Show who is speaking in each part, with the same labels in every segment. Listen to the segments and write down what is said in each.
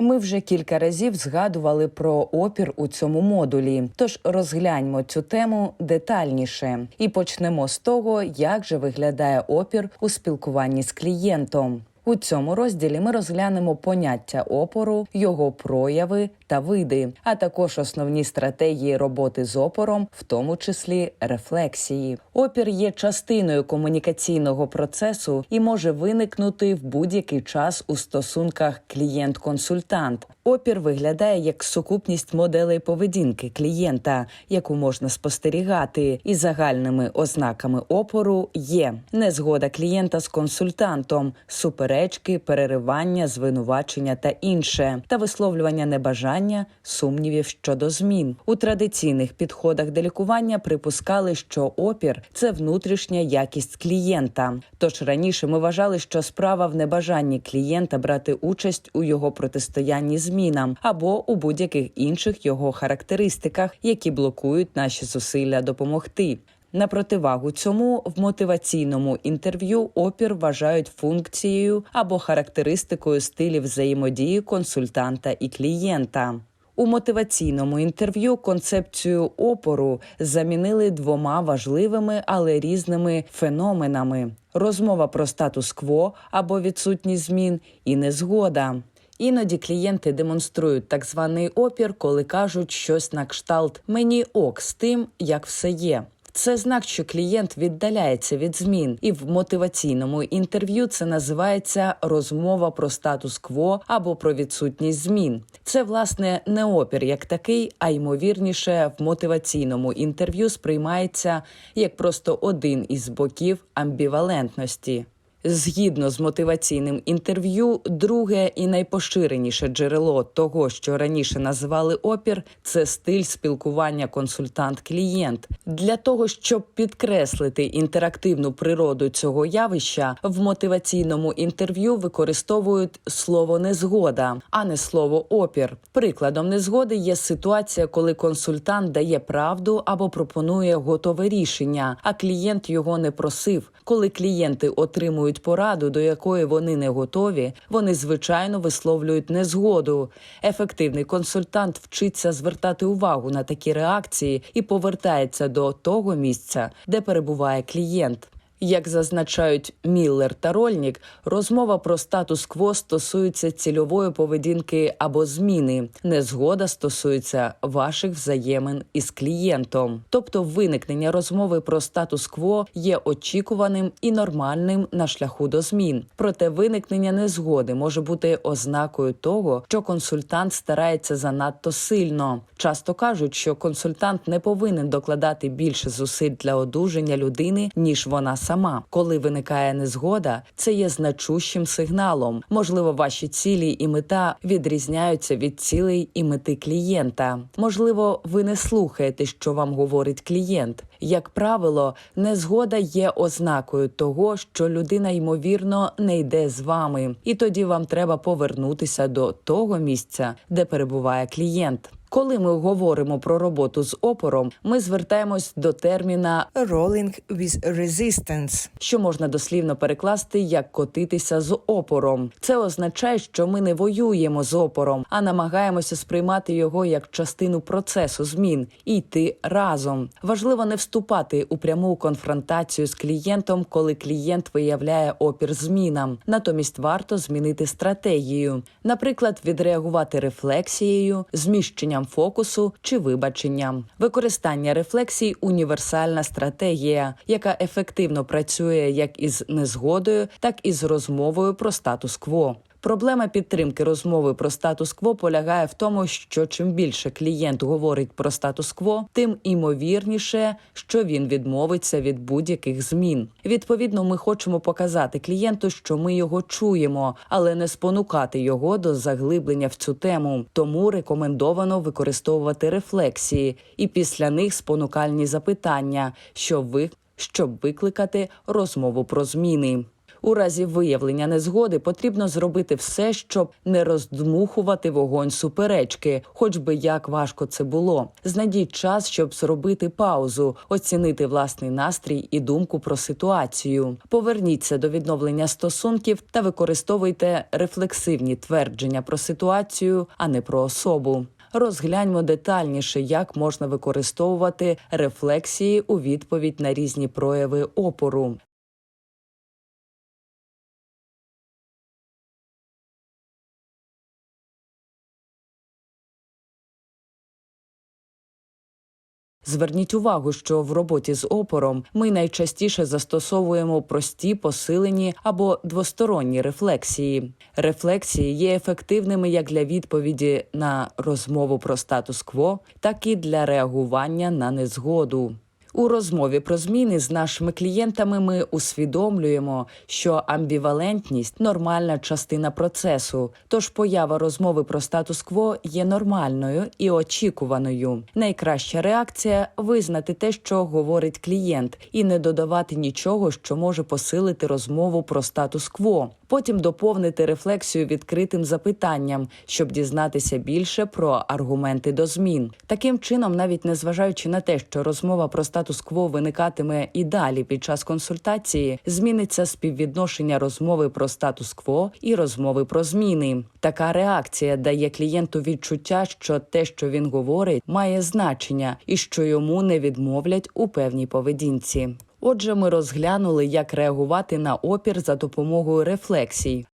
Speaker 1: Ми вже кілька разів згадували про опір у цьому модулі. Тож розгляньмо цю тему детальніше і почнемо з того, як же виглядає опір у спілкуванні з клієнтом. У цьому розділі ми розглянемо поняття опору, його прояви та види, а також основні стратегії роботи з опором, в тому числі рефлексії. Опір є частиною комунікаційного процесу і може виникнути в будь-який час у стосунках клієнт-консультант. Опір виглядає як сукупність моделей поведінки клієнта, яку можна спостерігати, і загальними ознаками опору є незгода клієнта з консультантом, суперечки, переривання, звинувачення та інше, та висловлювання небажання, сумнівів щодо змін. У традиційних підходах до лікування припускали, що опір це внутрішня якість клієнта. Тож раніше ми вважали, що справа в небажанні клієнта брати участь у його протистоянні змінам або у будь-яких інших його характеристиках, які блокують наші зусилля допомогти. На противагу цьому в мотиваційному інтерв'ю опір вважають функцією або характеристикою стилів взаємодії консультанта і клієнта. У мотиваційному інтерв'ю концепцію опору замінили двома важливими, але різними феноменами: розмова про статус-кво або відсутність змін і незгода. Іноді клієнти демонструють так званий опір, коли кажуть щось на кшталт мені ок з тим, як все є. Це знак, що клієнт віддаляється від змін, і в мотиваційному інтерв'ю це називається розмова про статус-кво або про відсутність змін. Це власне не опір як такий, а ймовірніше в мотиваційному інтерв'ю сприймається як просто один із боків амбівалентності. Згідно з мотиваційним інтерв'ю, друге і найпоширеніше джерело того, що раніше називали опір, це стиль спілкування консультант-клієнт. Для того щоб підкреслити інтерактивну природу цього явища, в мотиваційному інтерв'ю використовують слово незгода, а не слово опір. Прикладом незгоди є ситуація, коли консультант дає правду або пропонує готове рішення, а клієнт його не просив. Коли клієнти отримують пораду, до якої вони не готові, вони звичайно висловлюють незгоду. Ефективний консультант вчиться звертати увагу на такі реакції і повертається до того місця, де перебуває клієнт. Як зазначають Міллер та Рольнік, розмова про статус-кво стосується цільової поведінки або зміни. Незгода стосується ваших взаємин із клієнтом. Тобто, виникнення розмови про статус-кво є очікуваним і нормальним на шляху до змін. Проте виникнення незгоди може бути ознакою того, що консультант старається занадто сильно. Часто кажуть, що консультант не повинен докладати більше зусиль для одужання людини, ніж вона сама. Коли виникає незгода, це є значущим сигналом. Можливо, ваші цілі і мета відрізняються від цілей і мети клієнта. Можливо, ви не слухаєте, що вам говорить клієнт. Як правило, незгода є ознакою того, що людина ймовірно не йде з вами, і тоді вам треба повернутися до того місця, де перебуває клієнт. Коли ми говоримо про роботу з опором, ми звертаємось до терміна
Speaker 2: rolling with resistance.
Speaker 1: що можна дослівно перекласти як котитися з опором. Це означає, що ми не воюємо з опором, а намагаємося сприймати його як частину процесу змін і йти разом. Важливо не вступати у пряму конфронтацію з клієнтом, коли клієнт виявляє опір змінам. Натомість варто змінити стратегію, наприклад, відреагувати рефлексією, зміщенням фокусу чи вибаченням. Використання рефлексій універсальна стратегія, яка ефективно працює як із незгодою, так і з розмовою про статус-кво. Проблема підтримки розмови про статус-кво полягає в тому, що чим більше клієнт говорить про статус-кво, тим імовірніше, що він відмовиться від будь-яких змін. Відповідно, ми хочемо показати клієнту, що ми його чуємо, але не спонукати його до заглиблення в цю тему. Тому рекомендовано використовувати рефлексії і після них спонукальні запитання, що ви щоб викликати розмову про зміни. У разі виявлення незгоди потрібно зробити все, щоб не роздмухувати вогонь суперечки, хоч би як важко це було. Знайдіть час, щоб зробити паузу, оцінити власний настрій і думку про ситуацію. Поверніться до відновлення стосунків та використовуйте рефлексивні твердження про ситуацію, а не про особу. Розгляньмо детальніше, як можна використовувати рефлексії у відповідь на різні прояви опору. Зверніть увагу, що в роботі з опором ми найчастіше застосовуємо прості, посилені або двосторонні рефлексії. Рефлексії є ефективними як для відповіді на розмову про статус-кво, так і для реагування на незгоду. У розмові про зміни з нашими клієнтами ми усвідомлюємо, що амбівалентність нормальна частина процесу. Тож поява розмови про статус-кво є нормальною і очікуваною. Найкраща реакція визнати те, що говорить клієнт, і не додавати нічого, що може посилити розмову про статус-кво. Потім доповнити рефлексію відкритим запитанням, щоб дізнатися більше про аргументи до змін. Таким чином, навіть незважаючи на те, що розмова про статус-кво виникатиме і далі під час консультації, зміниться співвідношення розмови про статус-кво і розмови про зміни. Така реакція дає клієнту відчуття, що те, що він говорить, має значення і що йому не відмовлять у певній поведінці. Отже, ми розглянули, як реагувати на опір за допомогою рефлексій.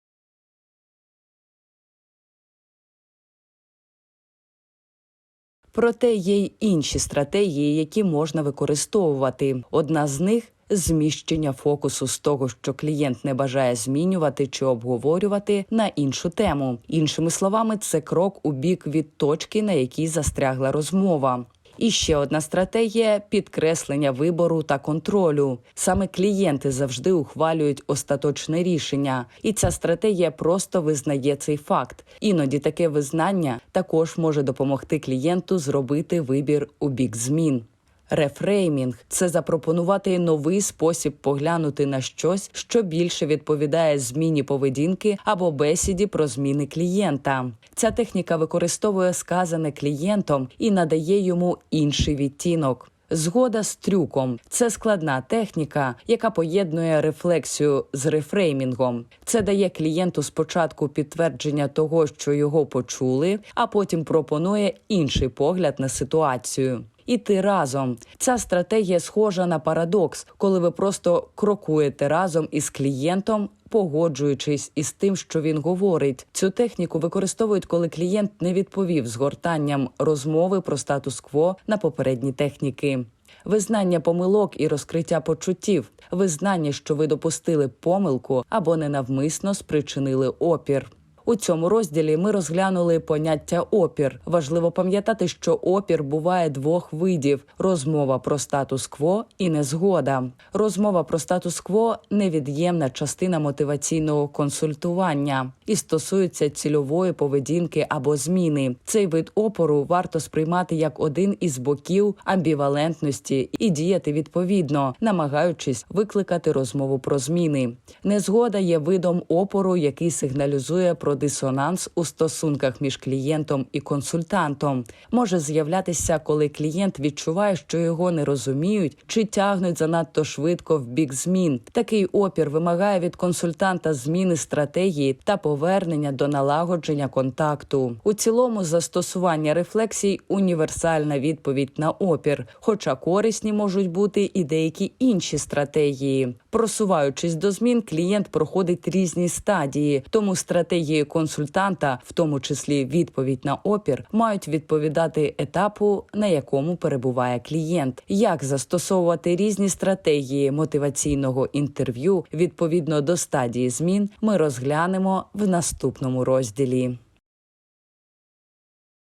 Speaker 1: Проте є й інші стратегії, які можна використовувати. Одна з них зміщення фокусу з того, що клієнт не бажає змінювати чи обговорювати на іншу тему. Іншими словами, це крок у бік від точки, на якій застрягла розмова. І ще одна стратегія підкреслення вибору та контролю. Саме клієнти завжди ухвалюють остаточне рішення, і ця стратегія просто визнає цей факт. Іноді таке визнання також може допомогти клієнту зробити вибір у бік змін. Рефреймінг це запропонувати новий спосіб поглянути на щось, що більше відповідає зміні поведінки або бесіді про зміни клієнта. Ця техніка використовує сказане клієнтом і надає йому інший відтінок. Згода з трюком це складна техніка, яка поєднує рефлексію з рефреймінгом. Це дає клієнту спочатку підтвердження того, що його почули, а потім пропонує інший погляд на ситуацію. Іти разом. Ця стратегія схожа на парадокс, коли ви просто крокуєте разом із клієнтом, погоджуючись із тим, що він говорить. Цю техніку використовують, коли клієнт не відповів згортанням розмови про статус-кво на попередні техніки. Визнання помилок і розкриття почуттів, визнання, що ви допустили помилку або ненавмисно спричинили опір. У цьому розділі ми розглянули поняття опір. Важливо пам'ятати, що опір буває двох видів: розмова про статус-кво і незгода. Розмова про статус-кво невід'ємна частина мотиваційного консультування і стосується цільової поведінки або зміни. Цей вид опору варто сприймати як один із боків амбівалентності і діяти відповідно, намагаючись викликати розмову про зміни. Незгода є видом опору, який сигналізує про дисонанс у стосунках між клієнтом і консультантом може з'являтися, коли клієнт відчуває, що його не розуміють чи тягнуть занадто швидко в бік змін. Такий опір вимагає від консультанта зміни стратегії та повернення до налагодження контакту. У цілому застосування рефлексій універсальна відповідь на опір, хоча корисні можуть бути і деякі інші стратегії. Просуваючись до змін, клієнт проходить різні стадії, тому стратегії консультанта, в тому числі відповідь на опір, мають відповідати етапу, на якому перебуває клієнт. Як застосовувати різні стратегії мотиваційного інтерв'ю відповідно до стадії змін, ми розглянемо в наступному розділі.